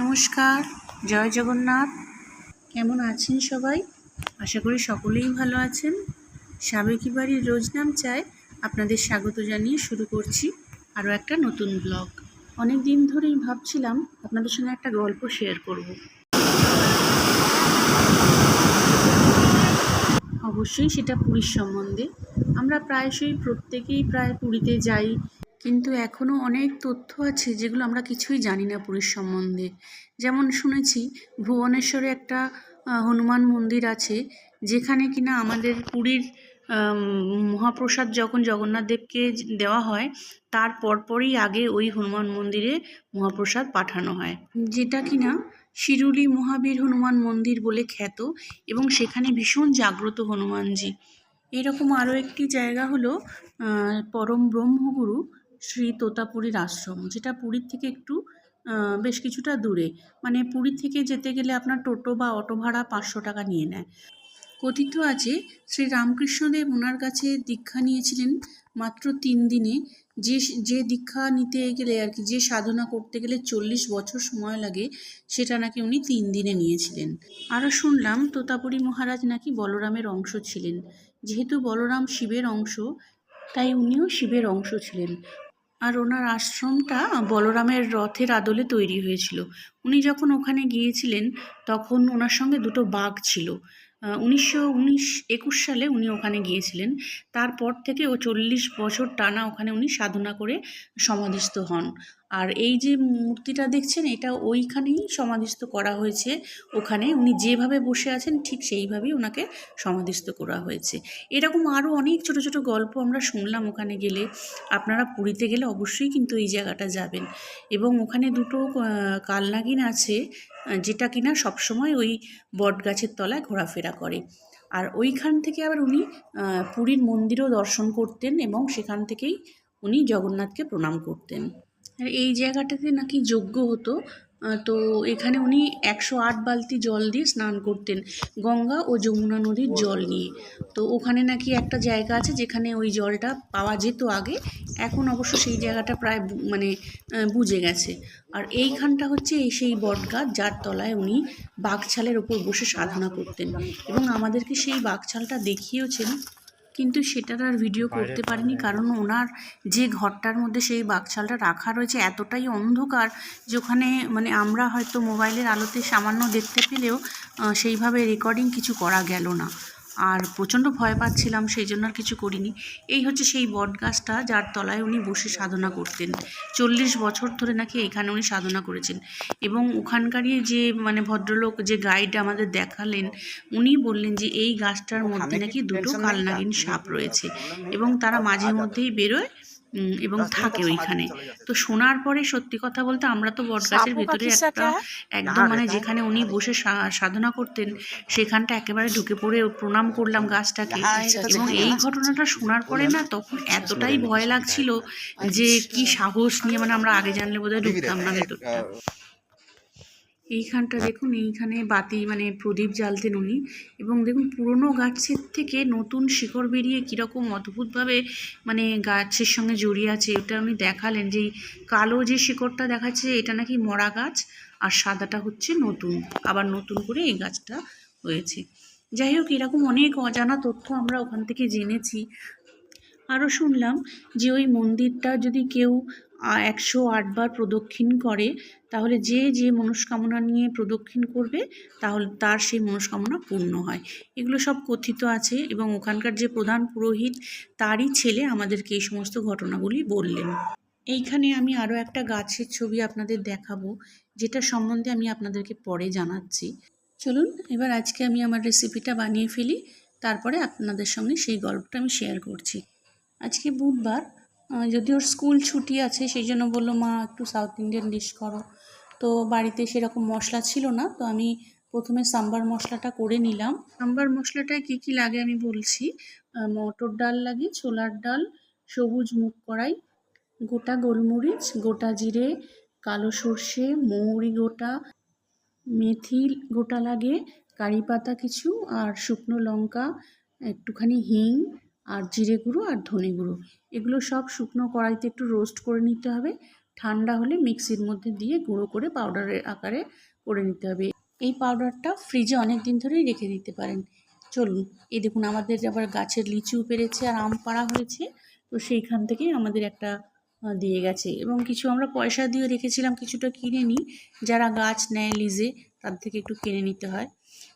নমস্কার, জয় জগন্নাথ। কেমন আছেন সবাই? আশা করি সকলেই ভালো আছেন। সাবেকি বাড়ির রোজ নাম চায় আপনাদের স্বাগত জানিয়ে শুরু করছি আরও একটা নতুন ব্লগ। অনেক দিন ধরেই ভাবছিলাম আপনাদের সঙ্গে একটা গল্প শেয়ার করব। অবশ্যই সেটা পুরীর সম্বন্ধে। আমরা প্রায়শই প্রত্যেকেই প্রায় পুরীতে যাই। কিন্তু এখনও অনেক তথ্য আছে যেগুলো আমরা কিছুই জানি না পুরীর সম্বন্ধে। যেমন শুনেছি, ভুবনেশ্বরে একটা হনুমান মন্দির আছে, যেখানে কিনা আমাদের পুরীর মহাপ্রসাদ যখন জগন্নাথ দেবকে দেওয়া হয়, তার পরপরই আগে ওই হনুমান মন্দিরে মহাপ্রসাদ পাঠানো হয়। যেটা কিনা শিরুলি মহাবীর হনুমান মন্দির বলে খ্যাত এবং সেখানে ভীষণ জাগ্রত হনুমানজি। এরকম আরও একটি জায়গা হলো পরম ব্রহ্মগুরু শ্রী তোতাপুরীর আশ্রম, যেটা পুরীর থেকে একটু বেশ কিছুটা দূরে। মানে পুরী থেকে যেতে গেলে আপনার টোটো বা অটো ভাড়া পাঁচশো টাকা নিয়ে নেয়। কথিত আছে, শ্রী রামকৃষ্ণদেব ওনার কাছে দীক্ষা নিয়েছিলেন মাত্র তিন দিনে। যে যে দীক্ষা নিতে গেলে আর কি, যে সাধনা করতে গেলে চল্লিশ বছর সময় লাগে, সেটা নাকি উনি তিন দিনে নিয়েছিলেন। আরও শুনলাম, তোতাপুরী মহারাজ নাকি বলরামের অংশ ছিলেন। যেহেতু বলরাম শিবের অংশ, তাই উনিও শিবের অংশ ছিলেন। আর ওনার আশ্রমটা বলরামের রথের আদলে তৈরি হয়েছিল। উনি যখন ওখানে গিয়েছিলেন, তখন ওনার সঙ্গে দুটো বাঘ ছিল। উনিশশো উনিশ একুশ সালে উনি ওখানে গিয়েছিলেন। তারপর থেকে ও চল্লিশ বছর টানা ওখানে উনি সাধনা করে সমাধিস্থ হন। আর এই যে মূর্তিটা দেখছেন, এটা ওইখানেই সমাধিস্থ করা হয়েছে। ওখানে উনি যেভাবে বসে আছেন, ঠিক সেইভাবেই ওনাকে সমাধিস্থ করা হয়েছে। এরকম আরও অনেক ছোট ছোট গল্প আমরা শুনলাম ওখানে গেলে। আপনারা পুরীতে গেলে অবশ্যই কিন্তু এই জায়গাটা যাবেন। এবং ওখানে দুটো কালনাগিন আছে যেটা কিনা সবসময় ওই বট গাছের তলায় ঘোরাফেরা করে। আর ওইখান থেকে আবার উনি পুরীর মন্দিরও দর্শন করতেন এবং সেখান থেকেই উনি জগন্নাথকে প্রণাম করতেন। আর এই জায়গাটাতে নাকি যজ্ঞ হতো। তো এখানে উনি একশো আট বালতি জল দিয়ে স্নান করতেন, গঙ্গা ও যমুনা নদীর জল নিয়ে। তো ওখানে নাকি একটা জায়গা আছে যেখানে ওই জলটা পাওয়া যেত আগে, এখন অবশ্য সেই জায়গাটা প্রায় মানে বুজে গেছে। আর এইখানটা হচ্ছে এই সেই বটগাছ যার তলায় উনি বাঘছালের ওপর বসে সাধনা করতেন। এবং আমাদেরকে সেই বাঘছালটা দেখিয়েওছেন কিন্তু সেটার আর ভিডিও করতে পারিনি কারণ ওনার যে ঘরটার মধ্যে সেই বাঘছালটা রাখা রয়েছে এতটাই অন্ধকার যে ওখানে মানে আমরা হয়তো মোবাইলের আলোতে সামান্য দেখতে পেলেও সেইভাবে রেকর্ডিং কিছু করা গেল না। আর প্রচণ্ড ভয় পাচ্ছিলাম সেই জন্য আর কিছু করিনি। এই হচ্ছে সেই বট গাছটা যার তলায় উনি বসে সাধনা করতেন। চল্লিশ বছর ধরে নাকি এখানে উনি সাধনা করেছেন। এবং ওখানকারই যে মানে ভদ্রলোক যে গাইড আমাদের দেখালেন উনি বললেন যে এই গাছটার মধ্যে নাকি দুটো কালনাগিন সাপ রয়েছে। এবং তারা মাঝে মধ্যেই বেরোয় এবং থাকে ওইখানে। তো শোনার পরে সত্যি কথা বলতে আমরা তো বটগাছের ভিতরে একটা একদম মানে যেখানে উনি বসে সা- সাধনা করতেন সেখানটা একেবারে ঢুকে পড়ে প্রণাম করলাম গাছটাকে। এবং এই ঘটনাটা শোনার পরে না তখন এতটাই ভয় লাগছিল যে কি সাহস নিয়ে মানে আমরা আগে জানলে বোধহয় ঢুকতাম না ভেতরটা। এইখানটা দেখুন এইখানে বাতি মানে প্রদীপ জ্বালতেন উনি। এবং দেখুন পুরনো গাছের থেকে নতুন শিকড় বেরিয়ে কীরকম অদ্ভুতভাবে মানে গাছের সঙ্গে জড়িয়ে আছে। এটা উনি দেখালেন যে কালো যে শিকড়টা দেখাচ্ছে এটা নাকি মরা গাছ আর সাদাটা হচ্ছে নতুন। আবার নতুন করে এই গাছটা হয়েছে। যাই হোক এরকম অনেক অজানা তথ্য আমরা ওখান থেকে জেনেছি। আরও শুনলাম যে ওই মন্দিরটা যদি কেউ একশো আটবার প্রদক্ষিণ করে, তাহলে যে যে মনস্কামনা নিয়ে প্রদক্ষিণ করবে, তাহলে তার সেই মনস্কামনা পূর্ণ হয়। এগুলো সব কথিত আছে এবং ওখানকার যে প্রধান পুরোহিত, তারই ছেলে আমাদেরকে এই সমস্ত ঘটনাগুলি বললেন। এইখানে আমি আরও একটা গাছের ছবি আপনাদের দেখাবো, যেটা সম্বন্ধে আমি আপনাদেরকে পরে জানাচ্ছি। চলুন, এবার আজকে আমি আমার রেসিপিটা বানিয়ে ফেলি, তারপরে আপনাদের সঙ্গে সেই গল্পটা আমি শেয়ার করছি। আজকে বুধবার যদি ওর স্কুল ছুটি আছে, সেই জন্য বলল, মা, একটু সাউথ ইন্ডিয়ান ডিশ করো। তো বাড়িতে সেরকম মশলা ছিল না, তো আমি প্রথমে সাম্বার মশলাটা করে নিলাম। সাম্বার মশলাটায় কী কী লাগে আমি বলছি। মটর ডাল লাগে, ছোলার ডাল, সবুজ মুগ কড়াই, গোটা গোলমরিচ, গোটা জিরে, কালো সর্ষে, মৌরি গোটা, মেথি গোটা লাগে, কারি পাতা কিছু, আর শুকনো লঙ্কা, একটুখানি হিং আর জিরে গুঁড়ো আর ধনে গুঁড়ো। এগুলো সব শুকনো কড়াইতে একটু রোস্ট করে নিতে হবে। ঠান্ডা হলে মিক্সির মধ্যে দিয়ে গুঁড়ো করে পাউডারের আকারে করে নিতে হবে। এই পাউডারটা ফ্রিজে অনেক দিন ধরেই রেখে দিতে পারেন। চলুন, এই দেখুন আমাদের আবার গাছের লিচু পেরেছে আর আম পাড়া হয়েছে। তো সেইখান থেকেই আমাদের একটা দিয়ে গেছে। এবং কিছু আমরা পয়সা দিয়ে রেখেছিলাম, কিছুটা কিনে নিই। যারা গাছ নেয় লিজে তার থেকে একটু কিনে নিতে হয়।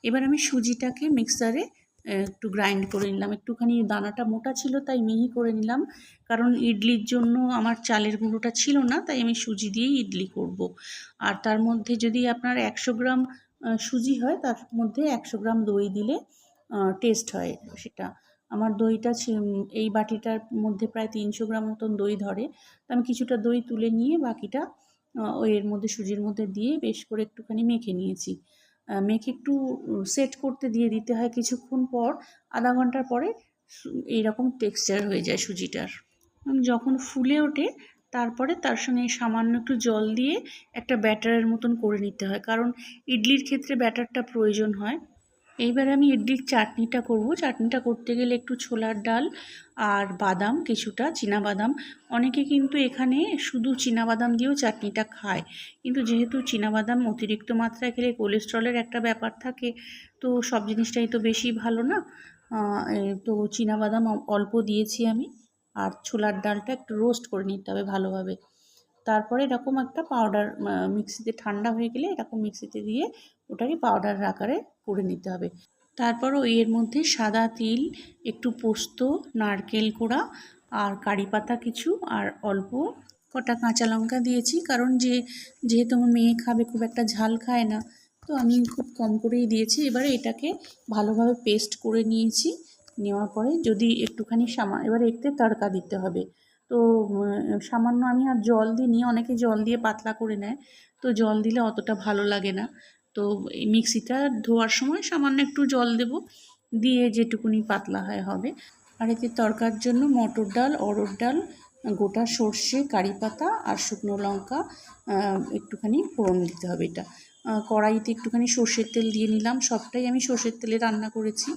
এবার আমি সুজিটাকে মিক্সারে একটু গ্রাইন্ড করে নিলাম। একটুখানি দানাটা মোটা ছিল, তাই মিহি করে নিলাম। কারণ ইডলির জন্য আমার চালের গুঁড়োটা ছিল না, তাই আমি সুজি দিয়েই ইডলি করব। আর তার মধ্যে যদি আপনার একশো গ্রাম সুজি হয়, তার মধ্যে একশো গ্রাম দই দিলে টেস্ট হয় সেটা। আমার দইটা এই বাটিটার মধ্যে প্রায় তিনশো গ্রাম মতন দই ধরে। তো আমি কিছুটা দই তুলে নিয়ে বাকিটা ওই এর মধ্যে সুজির মধ্যে দিয়ে বেশ করে একটুখানি মেখে নিয়েছি। মেখে একটু সেট করতে দিয়ে দিতে হয় কিছুক্ষণ পর, আধা ঘণ্টার পরে এইরকম টেক্সচার হয়ে যায় সুজিটার। যখন ফুলে ওঠে, তারপরে তার সঙ্গে সামান্য একটু জল দিয়ে একটা ব্যাটারের মতন করে নিতে হয়। কারণ ইডলির ক্ষেত্রে ব্যাটারটা প্রয়োজন হয়। এইবার আমি ইডলির চাটনিটা করব। চাটনিটা করতে গেলে একটু ছোলার ডাল আর বাদাম, কিছুটা বাদাম অনেকে কিন্তু এখানে শুধু বাদাম দিয়েও চাটনিটা খায়। কিন্তু যেহেতু বাদাম অতিরিক্ত মাত্রায় খেলে কোলেস্ট্রলের একটা ব্যাপার থাকে, তো সব জিনিসটাই তো বেশি ভালো না। তো বাদাম অল্প দিয়েছি আমি। আর ছোলার ডালটা একটু রোস্ট করে নিতে হবে ভালোভাবে। তারপরে এরকম একটা পাউডার মিক্সিতে ঠান্ডা হয়ে গেলে এরকম মিক্সিতে দিয়ে ওটাকে পাউডার আকারে করে নিতে হবে। তারপরও এর মধ্যে সাদা তিল, একটু পোস্ত, নারকেল কোড়া আর কারি পাতা কিছু আর অল্প কটা কাঁচা লঙ্কা দিয়েছি। কারণ যে, যেহেতু আমার মেয়ে খাবে খুব একটা ঝাল খায় না, তো আমি খুব কম করেই দিয়েছি। এবারে এটাকে ভালোভাবে পেস্ট করে নিয়েছি। নেওয়ার পরে যদি একটুখানি সামা, এবারে একটু তড়কা দিতে হবে। তো সামান্য আমি আর জল দিইনি, অনেকে জল দিয়ে পাতলা করে নেয়। তো জল দিলে অতটা ভালো লাগে না। তো এই মিক্সিটা ধোয়ার সময় সামান্য একটু জল দেব, দিয়ে যেটুকুনি পাতলা হয় হবে। আর এতে তরকার জন্য মটর ডাল অরড় ডাল, গোটা সর্ষে, কারি পাতা আর শুকনো লঙ্কা একটুখানি ফোড়ন দিতে হবে এটা। কড়াইতে একটুখানি সর্ষের তেল দিয়ে নিলাম। সবটাই আমি সর্ষের তেলে রান্না করেছি।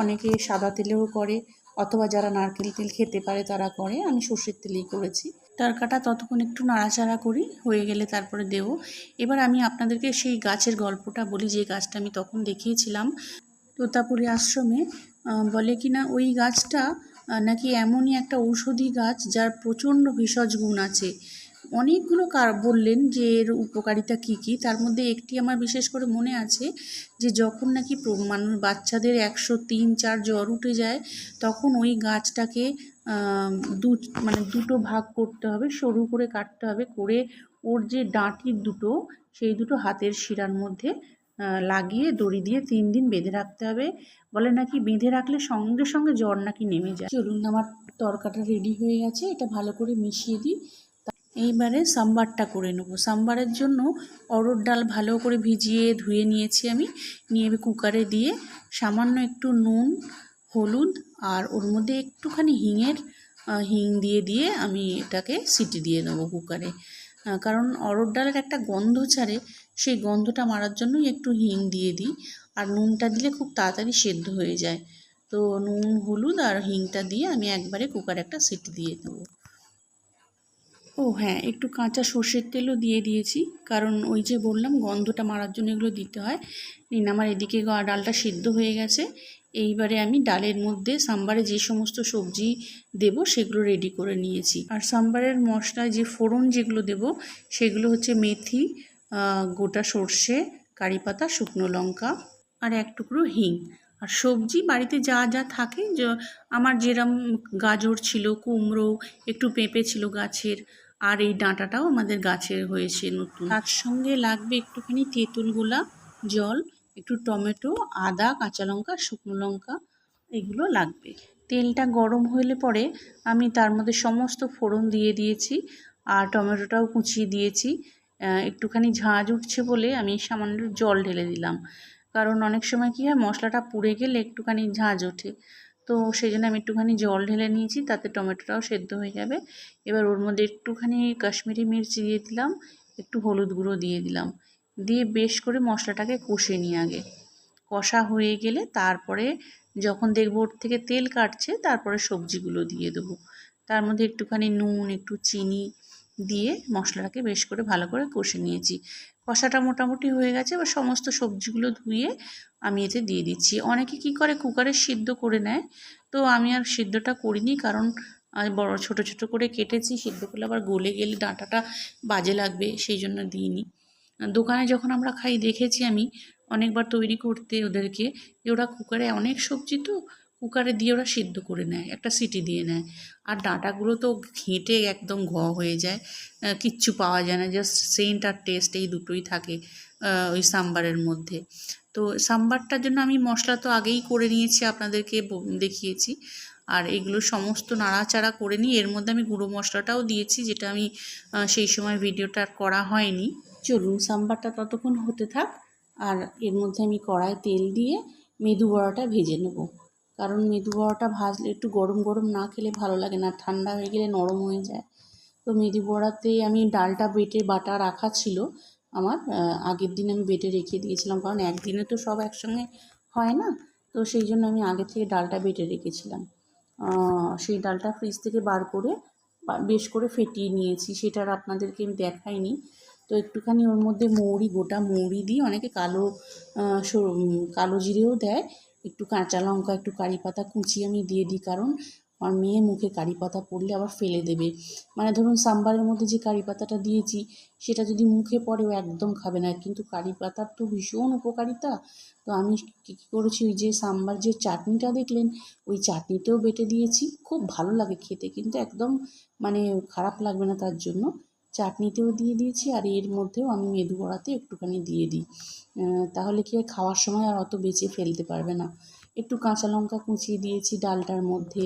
অনেকে সাদা তেলেও করে অথবা যারা নারকেল তেল খেতে পারে তারা করে। আমি সর্ষের তেলেই করেছি। তরকাটা ততক্ষণ একটু নাড়াচাড়া করি, হয়ে গেলে তারপরে দেবো। এবার আমি আপনাদেরকে সেই গাছের গল্পটা বলি, যে গাছটা আমি তখন দেখিয়েছিলাম। তোতাপুরি আশ্রমে বলে কি না ওই গাছটা নাকি এমনই একটা ঔষধি গাছ যার প্রচণ্ড ভেষজ গুণ আছে। অনেকগুলো কার, বললেন যে এর উপকারিতা কী কী? তার মধ্যে একটি আমার বিশেষ করে মনে আছে যে যখন নাকি মানুষ বাচ্চাদের একশো তিন চার জ্বর উঠে যায়, তখন ওই গাছটাকে দু মানে দুটো ভাগ করতে হবে, সরু করে কাটতে হবে, করে ওর যে ডাঁটির দুটো, সেই দুটো হাতের শিরার মধ্যে লাগিয়ে দড়ি দিয়ে তিন দিন বেঁধে রাখতে হবে। বলে নাকি বেঁধে রাখলে সঙ্গে সঙ্গে জ্বর নাকি নেমে যায়। চলুন, আমার তরকাটা রেডি হয়ে গেছে, এটা ভালো করে মিশিয়ে দিই। এইবারে সাম্বারটা করে নেব। সাম্বারের জন্য অরড় ডাল ভালো করে ভিজিয়ে ধুয়ে নিয়েছি আমি। নিয়ে কুকারে দিয়ে সামান্য একটু নুন, হলুদ আর ওর মধ্যে একটুখানি হিঙের হিং দিয়ে দিয়ে আমি এটাকে সিটি দিয়ে দেবো কুকারে। কারণ অরড় ডালের একটা গন্ধ ছাড়ে, সেই গন্ধটা মারার জন্যই একটু হিং দিয়ে দিই। আর নুনটা দিলে খুব তাড়াতাড়ি সেদ্ধ হয়ে যায়। তো নুন, হলুদ আর হিংটা দিয়ে আমি একবারে কুকারে একটা সিটি দিয়ে দেবো ও হ্যাঁ একটু কাঁচা সর্ষের তেলও দিয়ে দিয়েছি। কারণ ওই যে বললাম, গন্ধটা মারার জন্য এগুলো দিতে হয়। নিন, আমার এদিকে ডালটা সিদ্ধ হয়ে গেছে। এইবারে আমি ডালের মধ্যে সাম্বারে যে সমস্ত সবজি দেব, সেগুলো রেডি করে নিয়েছি। আর সাম্বারের মশলায় যে ফোড়ন যেগুলো দেব, সেগুলো হচ্ছে মেথি গোটা সর্ষে কারি পাতা শুকনো লঙ্কা আর এক টুকরো হিং। আর সবজি বাড়িতে যা যা থাকে আমার যেরম গাজর ছিল, কুমড়ো, একটু পেঁপে ছিল গাছের আর এই ডাঁটাটাও আমাদের গাছের হয়েছে নতুন। তার সঙ্গে লাগবে একটুখানি তেঁতুল গোলা জল, একটু টমেটো, আদা, কাঁচা লঙ্কা, শুকনো লঙ্কা, এগুলো লাগবে। তেলটা গরম হলে পরে আমি তার মধ্যে সমস্ত ফোড়ন দিয়ে দিয়েছি আর টমেটোটাও কুচিয়ে দিয়েছি। একটুখানি ঝাঁজ উঠছে বলে আমি সামান্য জল ঢেলে দিলাম। কারণ অনেক সময় কী হয়, মশলাটা পুড়ে গেলে একটুখানি ঝাঁজ ওঠে। তো সেই জন্য আমি একটুখানি জল ঢেলে নিয়েছি, তাতে টমেটোটাও সেদ্ধ হয়ে যাবে। এবার ওর মধ্যে একটুখানি কাশ্মীরি মির্চি দিয়ে দিলাম, একটু হলুদ গুঁড়ো দিয়ে দিলাম। দিয়ে বেশ করে মশলাটাকে কষে নিই আগে। কষা হয়ে গেলে তারপরে যখন দেখব ওর থেকে তেল কাটছে, তারপরে সবজিগুলো দিয়ে দেবো। তার মধ্যে একটুখানি নুন, একটু চিনি দিয়ে মশলাটাকে বেশ করে ভালো করে কষে নিয়েছি। কষাটা মোটামুটি হয়ে গেছে, এবার সমস্ত সবজিগুলো ধুয়ে আমি এতে দিয়ে দিচ্ছি। অনেকে কি করে, কুকারে সিদ্ধ করে নেয়, তো আমি আর সিদ্ধটা করিনি কারণ আমি বড়, ছোট ছোট করে কেটেছি, সিদ্ধ করলে আবার গলে গেলে ডাঁটাটা বাজে লাগবে, সেই জন্য দিইনি। দোকানে যখন আমরা খাই, দেখেছি আমি অনেকবার তৈরি করতে ওদেরকে, যে ওরা কুকারে অনেক সবজি তো কুকারে দিয়ে ওরা সিদ্ধ করে নেয়, একটা সিটি দিয়ে নেয়। আর ডাঁটাগুলো তো ঘেঁটে একদম ঘ হয়ে যায়। কিচ্ছু পাওয়া যায় না জাস্ট সেন্ট আর টেস্ট এই দুটোই থাকে ওই সাম্বারের মধ্যে। তো সাম্বারটার জন্য আমি মশলা তো আগেই করে নিয়েছি, আপনাদেরকে দেখিয়েছি। আর এগুলো সমস্ত নাড়াচাড়া করে নিই এর মধ্যে আমি গুঁড়ো মশলাটাও দিয়েছি, যেটা আমি সেই সময় ভিডিওটা করা হয়নি। চলুন, সাম্বারটা ততক্ষণ হতে থাক। আর এর মধ্যে আমি কড়ায় তেল দিয়ে মেদু বড়াটা ভেজে নেব। কারণ মেদু বড়াটা ভাজলে একটু গরম গরম না খেলে ভালো লাগে না, ঠান্ডা হয়ে গেলে নরম হয়ে যায়। তো মেদু বড়াতে আমি ডালটা বেটে বাটা রাখা ছিল, আমার আগের দিন আমি বেটে রেখে দিয়েছিলাম, কারণ একদিনে তো সব একসঙ্গে হয় না। তো সেই জন্য আমি আগে থেকে ডালটা বেটে রেখেছিলাম। সেই ডালটা ফ্রিজ থেকে বার করে বেশ করে ফেটিয়ে নিয়েছি সেটার আপনাদেরকে আমি দেখাইনি। তো একটুখানি ওর মধ্যে মৌরি, গোটা মৌরি দিই অনেকে কালো কালো জিরেও দেয় একটু কাঁচা লঙ্কা, একটু কারি পাতা কুচি আমি দিয়ে দিই, কারণ আমার মেয়ে মুখে কারি পাতা পড়লে আবার ফেলে দেবে। মানে ধরুন সাম্বারের মধ্যে যে কারি পাতাটা দিয়েছি, সেটা যদি মুখে পড়ে ও একদম খাবে না, কিন্তু কারি পাতার তো ভীষণ উপকারিতা। তো আমি কী কী করেছি, ওই যে সাম্বার যে চাটনিটা দেখলেন, ওই চাটনিতেও বেটে দিয়েছি। খুব ভালো লাগে খেতে, কিন্তু একদম মানে খারাপ লাগবে না তার জন্য। চাটনিতেও দিয়ে দিয়েছি আর এর মধ্যেও আমি মেদু বড়াতে একটুখানি দিয়ে দিই। তাহলে কি খাওয়ার সময় আর অত বেঁচে ফেলতে পারবে না। একটু কাঁচা লঙ্কা কুচিয়ে দিয়েছি ডালটার মধ্যে,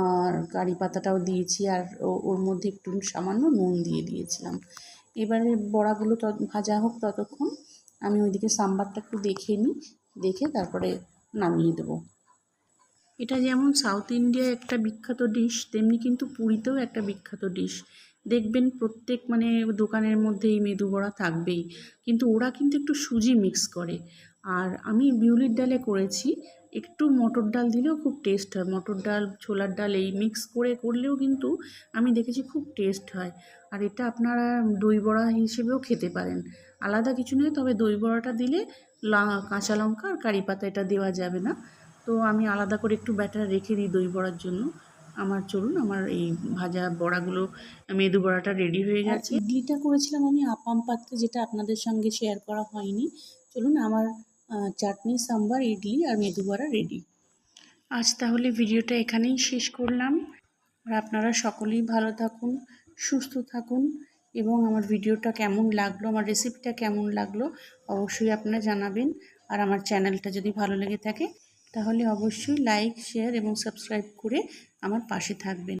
আর কারি পাতাটাও দিয়েছি আর ওর মধ্যে একটু সামান্য নুন দিয়ে দিয়েছিলাম। এবারে বড়াগুলো ভাজা হোক ততক্ষণ আমি ওইদিকে সাম্বারটা একটু দেখে নিই, দেখে তারপরে নামিয়ে দেবো। এটা যেমন সাউথ ইন্ডিয়ায় একটা বিখ্যাত ডিশ, তেমনি কিন্তু পুরীতেও একটা বিখ্যাত ডিশ। দেখবেন প্রত্যেক মানে দোকানের মধ্যে এই মেদু বড়া থাকবেই। কিন্তু ওরা কিন্তু একটু সুজি মিক্স করে। আর আমি বিউলির ডালে করেছি, একটু মটর ডাল দিলেও খুব টেস্ট হয়। মটর ডাল, ছোলার ডাল এই মিক্স করে করলেও কিন্তু আমি দেখেছি খুব টেস্ট হয়। আর এটা আপনারা দই বড়া হিসেবেও খেতে পারেন। আলাদা কিছু নয়, তবে দই বড়াটা দিলে কাঁচা লঙ্কা আর কারি পাতা এটা দেওয়া যাবে না। তো আমি আলাদা করে একটু ব্যাটার রেখে দিই দই বড়ার জন্য। আমার চলুন আমার এই ভাজা বড়াগুলো মেদু বড়াটা রেডি হয়ে গেছে। ইডলিটা করেছিলাম আমি আপাম পাত্রে যেটা আপনাদের সঙ্গে শেয়ার করা হয়নি। চলুন আমার চাটনি সাম্বার ইডলি আর মেদু বড়া রেডি আজ তাহলে ভিডিওটা এখানেই শেষ করলাম। আর আপনারা সকলেই ভালো থাকুন সুস্থ থাকুন এবং আমার ভিডিওটা কেমন লাগল আমার রেসিপিটা কেমন লাগল অবশ্যই আপনারা জানাবেন। আর আমার চ্যানেলটা যদি ভালো লেগে থাকে তাহলে অবশ্যই লাইক শেয়ার এবং সাবস্ক্রাইব করে আমার পাশে থাকবেন।